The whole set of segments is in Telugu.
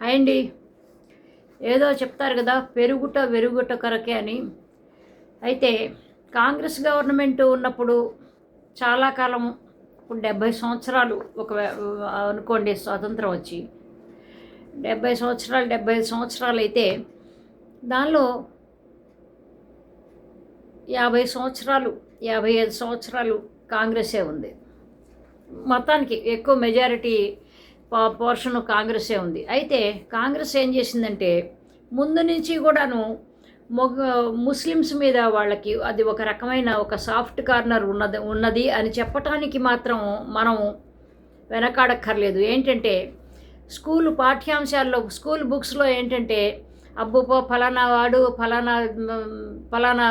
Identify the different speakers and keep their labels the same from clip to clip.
Speaker 1: అండి ఏదో చెప్తారు కదా పెరుగుట వెరుగుట కొరకే అని. అయితే కాంగ్రెస్ గవర్నమెంట్ ఉన్నప్పుడు చాలా కాలం ఇప్పుడు డెబ్భై సంవత్సరాలు ఒక అనుకోండి స్వాతంత్రం వచ్చి. డెబ్భై సంవత్సరాలు డెబ్భై ఐదు సంవత్సరాలు అయితే దానిలో యాభై సంవత్సరాలు యాభై ఐదు సంవత్సరాలు కాంగ్రెసే ఉంది. మొత్తానికి ఎక్కువ మెజారిటీ పోర్షన్ కాంగ్రెసే ఉంది. అయితే కాంగ్రెస్ ఏం చేసిందంటే ముందు నుంచి కూడాను మొగ ముస్లిమ్స్ మీద వాళ్ళకి అది ఒక రకమైన ఒక సాఫ్ట్ కార్నర్ ఉన్నది ఉన్నది అని చెప్పటానికి మాత్రం మనం వెనకాడక్కర్లేదు. ఏంటంటే స్కూల్ పాఠ్యాంశాల్లో స్కూల్ బుక్స్లో ఏంటంటే అబ్బో ఫలానా వాడు ఫలానా ఫలానా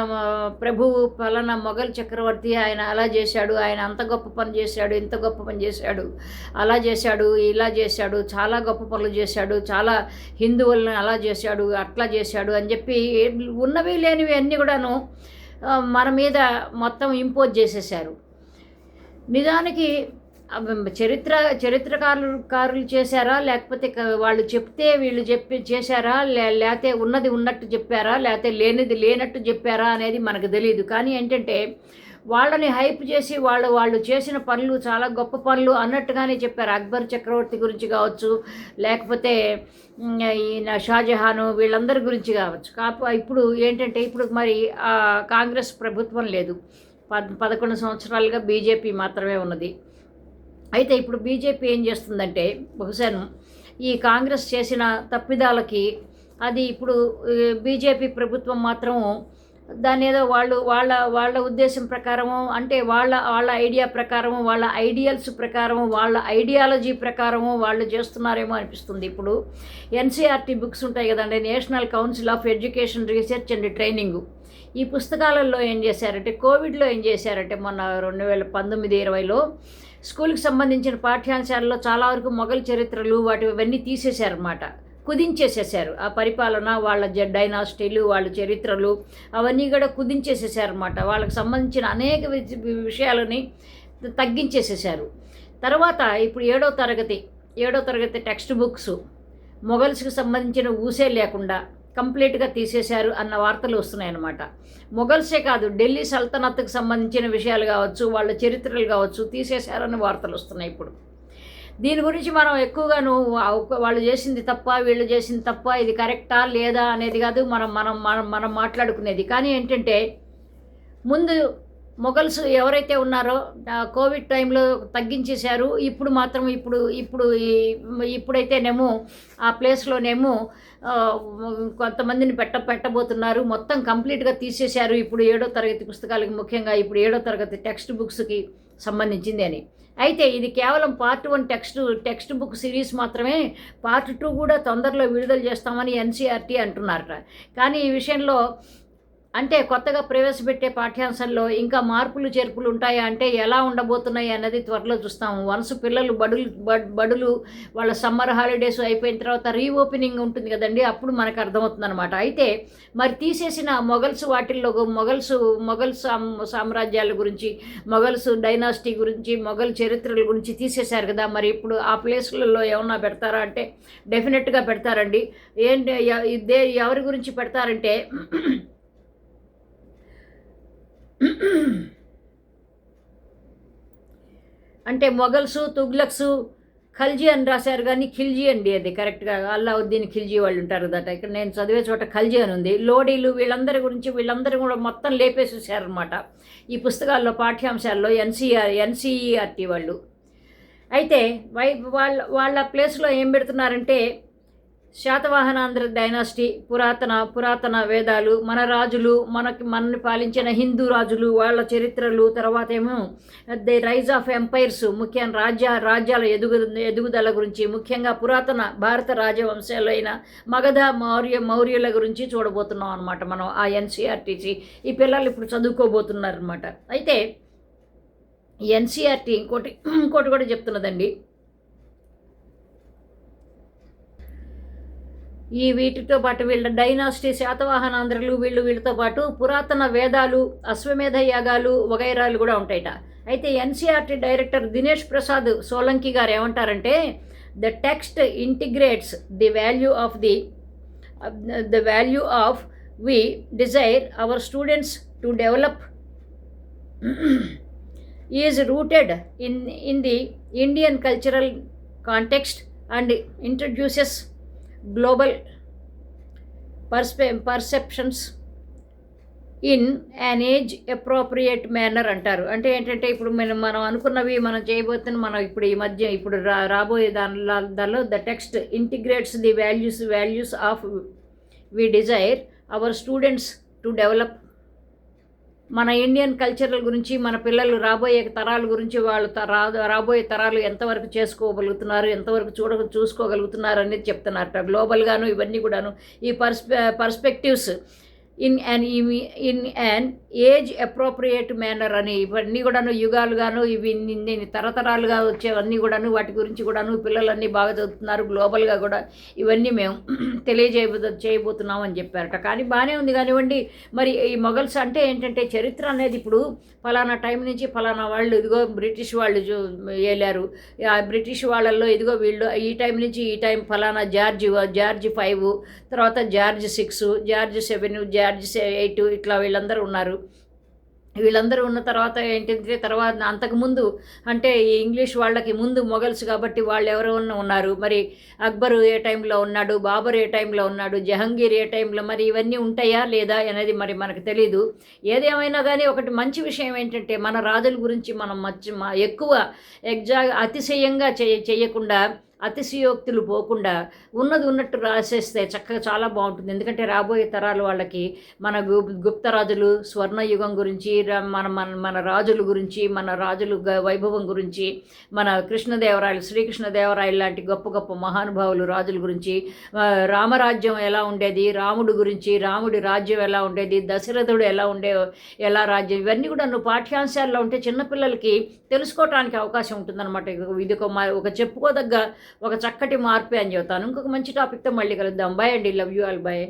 Speaker 1: ప్రభువు ఫలానా మొఘల్ చక్రవర్తి ఆయన అలా చేశాడు ఆయన అంత గొప్ప పని చేశాడు ఇంత గొప్ప పని చేశాడు అలా చేశాడు ఇలా చేశాడు చాలా గొప్ప పనులు చేశాడు చాలా హిందువులను అలా చేశాడు అట్లా చేశాడు అని చెప్పి ఉన్నవి లేనివి అన్నీ కూడాను మన మీద మొత్తం ఇంపోజ్ చేసేసారు నిజానికి చరిత్ర చరిత్రకారులు కారులు చేశారా? లేకపోతే వాళ్ళు చెప్తే వీళ్ళు చెప్పి చేశారా? లే లేకపోతే ఉన్నది ఉన్నట్టు చెప్పారా? లేకపోతే లేనిది లేనట్టు చెప్పారా? అనేది మనకు తెలియదు కానీ ఏంటంటే వాళ్ళని హైప్ చేసి వాళ్ళు వాళ్ళు చేసిన పనులు చాలా గొప్ప పనులు అన్నట్టుగానే చెప్పారు. అక్బర్ చక్రవర్తి గురించి కావచ్చు లేకపోతే ఈయన షాజహాను వీళ్ళందరి గురించి కావచ్చు. కాకపోతే ఇప్పుడు ఏంటంటే ఇప్పుడు మరి కాంగ్రెస్ ప్రభుత్వం లేదు. పద్ పదకొండు సంవత్సరాలుగా బీజేపీ మాత్రమే ఉన్నది. అయితే ఇప్పుడు బీజేపీ ఏం చేస్తుందంటే బహుశాను ఈ కాంగ్రెస్ చేసిన తప్పిదాలకి అది ఇప్పుడు బీజేపీ ప్రభుత్వం మాత్రము దాని ఏదో వాళ్ళు వాళ్ళ వాళ్ళ ఉద్దేశం ప్రకారము అంటే వాళ్ళ వాళ్ళ ఐడియా ప్రకారము వాళ్ళ ఐడియల్స్ ప్రకారము వాళ్ళ ఐడియాలజీ ప్రకారము వాళ్ళు చేస్తున్నారేమో అనిపిస్తుంది. ఇప్పుడు ఎన్సీఆర్టీ బుక్స్ ఉంటాయి కదండి national council of education research and training. ఈ పుస్తకాలలో ఏం చేశారంటే కోవిడ్లో ఏం చేశారంటే మొన్న రెండు వేల పంతొమ్మిది ఇరవైలో స్కూల్కి సంబంధించిన పాఠ్యాంశాలలో చాలా వరకు మొఘల్ చరిత్రలు వాటి ఇవన్నీ తీసేశారన్నమాట. కుదించేసేసారు ఆ పరిపాలన వాళ్ళ జ డైనాసిటీలు వాళ్ళ చరిత్రలు అవన్నీ కూడా కుదించేసేసారన్నమాట వాళ్ళకి సంబంధించిన అనేక వి- విషయాలని తగ్గించేసేసారు తర్వాత ఇప్పుడు ఏడో తరగతి ఏడో తరగతి టెక్స్ట్ బుక్స్ మొఘల్స్కి సంబంధించిన ఊసే లేకుండా కంప్లీట్గా తీసేశారు అన్న వార్తలు వస్తున్నాయి అన్నమాట మొఘల్సే కాదు ఢిల్లీ సల్తనత్కు సంబంధించిన విషయాలు కావచ్చు వాళ్ళ చరిత్రలు కావచ్చు తీసేశారని వార్తలు వస్తున్నాయి ఇప్పుడు. దీని గురించి మనం ఎక్కువగాను వాళ్ళు చేసింది తప్ప వీళ్ళు చేసింది తప్ప ఇది కరెక్టా లేదా అనేది కాదు మనం మనం మనం మనం మాట్లాడుకునేది. కానీ ఏంటంటే ముందు మొఘల్స్ ఎవరైతే ఉన్నారో కోవిడ్ టైంలో తగ్గించేశారు. ఇప్పుడు మాత్రం ఇప్పుడు ఇప్పుడు ఈ- ఇప్పుడైతేనేమో ఆ ప్లేస్లోనేమో కొంతమందిని పెట్ట పెట్టబోతున్నారు. మొత్తం కంప్లీట్గా తీసేశారు. ఇప్పుడు ఏడో తరగతి పుస్తకాలకి ముఖ్యంగా ఇప్పుడు ఏడో తరగతి టెక్స్ట్ బుక్స్కి సంబంధించింది అని. అయితే ఇది కేవలం part one text text book series మాత్రమే. పార్ట్ టూ కూడా తొందరలో విడుదల చేస్తామని ఎన్సీఆర్టీ అంటున్నారట. కానీ ఈ విషయంలో అంటే కొత్తగా ప్రవేశపెట్టే పాఠ్యాంశంలో ఇంకా మార్పులు చేర్పులు ఉంటాయా? అంటే ఎలా ఉండబోతున్నాయి అన్నది త్వరలో చూస్తాము వన్స్ పిల్లలు బడులు బడ్- బడులు వాళ్ళ సమ్మర్ హాలిడేస్ అయిపోయిన తర్వాత రీఓపెనింగ్ ఉంటుంది కదండి అప్పుడు మనకు అర్థమవుతుంది అనమాట అయితే మరి తీసేసిన మొఘల్స్ వాటిల్లో మొఘల్స్ మొఘల్ సామ్ సామ్రాజ్యాల గురించి మొఘల్స్ డైనాసిటీ గురించి మొఘల్ చరిత్రల గురించి తీసేశారు కదా మరి ఇప్పుడు ఆ ప్లేస్లలో ఏమన్నా పెడతారా? అంటే డెఫినెట్గా పెడతారండి. ఏంటి ఇదే ఎవరి గురించి పెడతారంటే అంటే మొఘల్సు తుగ్లక్స్ ఖల్జీ అని రాశారు కానీ ఖిల్జీ అండి అది కరెక్ట్గా అల్లావుద్దీన్ ఖిల్జీ వాళ్ళు ఉంటారు దట ఇక్కడ నేను చదివే చోట ఖల్జీ అని ఉంది. లోడీలు వీళ్ళందరి గురించి వీళ్ళందరూ కూడా మొత్తం లేపేసేసారనమాట ఈ పుస్తకాల్లో పాఠ్యాంశాల్లో ఎన్సీఆర్ ఎన్సీఈఆర్టీ వాళ్ళు. అయితే వై వాళ్ళ వాళ్ళ ప్లేస్లో ఏం పెడుతున్నారంటే శాతవాహనాంధ్ర డైనాసిటీ పురాతన పురాతన వేదాలు మన రాజులు మనకి మనని పాలించిన హిందూ రాజులు వాళ్ళ చరిత్రలు తర్వాత ఏమో ది రైజ్ ఆఫ్ ఎంపైర్స్ ముఖ్యంగా రాజ్య రాజ్యాల ఎదుగు ఎదుగుదల గురించి ముఖ్యంగా పురాతన భారత రాజవంశాలైన మగధ మౌర్య మౌర్యుల గురించి చూడబోతున్నాం అనమాట మనం ఆ ఎన్సీఆర్టీసీ. ఈ పిల్లలు ఇప్పుడు చదువుకోబోతున్నారు అనమాట అయితే ఎన్సీఆర్టీ ఇంకోటి ఇంకోటి కూడా చెప్తున్నదండి. ఈ వీటితో పాటు వీళ్ళ డైనాసిటీ శాతవాహనాంధ్రులు వీళ్ళు వీళ్ళతో పాటు పురాతన వేదాలు అశ్వమేధ యాగాలు వగైరాలు కూడా ఉంటాయట. అయితే ఎన్సీఆర్టీ డైరెక్టర్ దినేష్ ప్రసాద్ సోలంకి గారు ఏమంటారంటే the text integrates the value of the the value of we desire our students to develop is rooted in in the Indian cultural context and introduces global పర్స్పె perceptions in an age appropriate manner అంటారు. అంటే ఏంటంటే ఇప్పుడు మనం మనం అనుకున్నవి మనం చేయబోతున్న మనం ఇప్పుడు ఈ మధ్య ఇప్పుడు రా రాబోయే దానిలో దానిలో the text integrates the values values of we desire our students to develop మన ఇండియన్ కల్చరల్ గురించి మన పిల్లలు రాబోయే తరాల గురించి వాళ్ళు త- రా రాబోయే తరాలు ఎంతవరకు చేసుకోగలుగుతున్నారు ఎంతవరకు చూడ చూసుకోగలుగుతున్నారు అనేది చెప్తున్నారట గ్లోబల్గాను ఇవన్నీ కూడాను ఈ పర్స్పె perspectives in an in an age appropriate manner అని ఇవన్నీ కూడాను యుగాలుగాను ఇవి ఇన్ని- తరతరాలుగా వచ్చేవన్నీ కూడాను వాటి గురించి కూడాను పిల్లలన్నీ బాగా చదువుతున్నారు. గ్లోబల్గా కూడా ఇవన్నీ మేము తెలియజేయబో చేయబోతున్నాం అని చెప్పారట. కానీ బాగానే ఉంది కానివ్వండి. మరి ఈ మొఘల్స్ అంటే ఏంటంటే చరిత్ర అనేది ఇప్పుడు ఫలానా టైం నుంచి ఫలానా వాళ్ళు ఇదిగో బ్రిటిష్ వాళ్ళు ఏలారు. ఆ బ్రిటిష్ వాళ్ళల్లో ఇదిగో వీళ్ళు ఈ టైం నుంచి ఈ టైం ఫలానా జార్జ్ జార్జ్ ఫైవ్ తర్వాత George six George seven George eight ఇట్లా వీళ్ళందరూ ఉన్నారు. వీళ్ళందరూ ఉన్న తర్వాత ఏంటంటే తర్వాత అంతకుముందు అంటే ఈ ఇంగ్లీష్ వాళ్ళకి ముందు మొఘల్స్ కాబట్టి వాళ్ళు ఎవరు ఉన్నారు. మరి అక్బరు ఏ టైంలో ఉన్నాడు బాబర్ ఏ టైంలో ఉన్నాడు జహంగీర్ ఏ టైంలో మరి ఇవన్నీ ఉంటాయా లేదా అనేది మరి మనకు తెలీదు. ఏదేమైనా కానీ ఒకటి మంచి విషయం ఏంటంటే మన రాజుల గురించి మనం మర్చి ఎక్కువ ఎగ్జా అతిశయంగా చేయ చేయకుండా అతిశయోక్తులు పోకుండా ఉన్నది ఉన్నట్టు రాసేస్తే చక్కగా చాలా బాగుంటుంది. ఎందుకంటే రాబోయే తరాల వాళ్ళకి మన గుప్తరాజులు స్వర్ణయుగం గురించి రా- మన మన మన రాజుల గురించి మన రాజులు గ- వైభవం గురించి మన కృష్ణదేవరాయలు శ్రీకృష్ణదేవరాయలు లాంటి గొప్ప గొప్ప మహానుభావులు రాజుల గురించి రామరాజ్యం ఎలా ఉండేది రాముడు గురించి రాముడి రాజ్యం ఎలా ఉండేది దశరథుడు ఎలా ఉండే ఎలా రాజ్యం ఇవన్నీ కూడా నువ్వు పాఠ్యాంశాల్లో ఉంటే చిన్నపిల్లలకి తెలుసుకోవటానికి అవకాశం ఉంటుందన్నమాట. ఇది- ఇది ఒక మా- ఒక చెప్పుకోదగ్గ ఒక చక్కటి మార్పే అని చెబుతాను. ఇంకొక మంచి టాపిక్తో మళ్ళీ కలుద్దాం. బాయ్ అండి. Love you all bye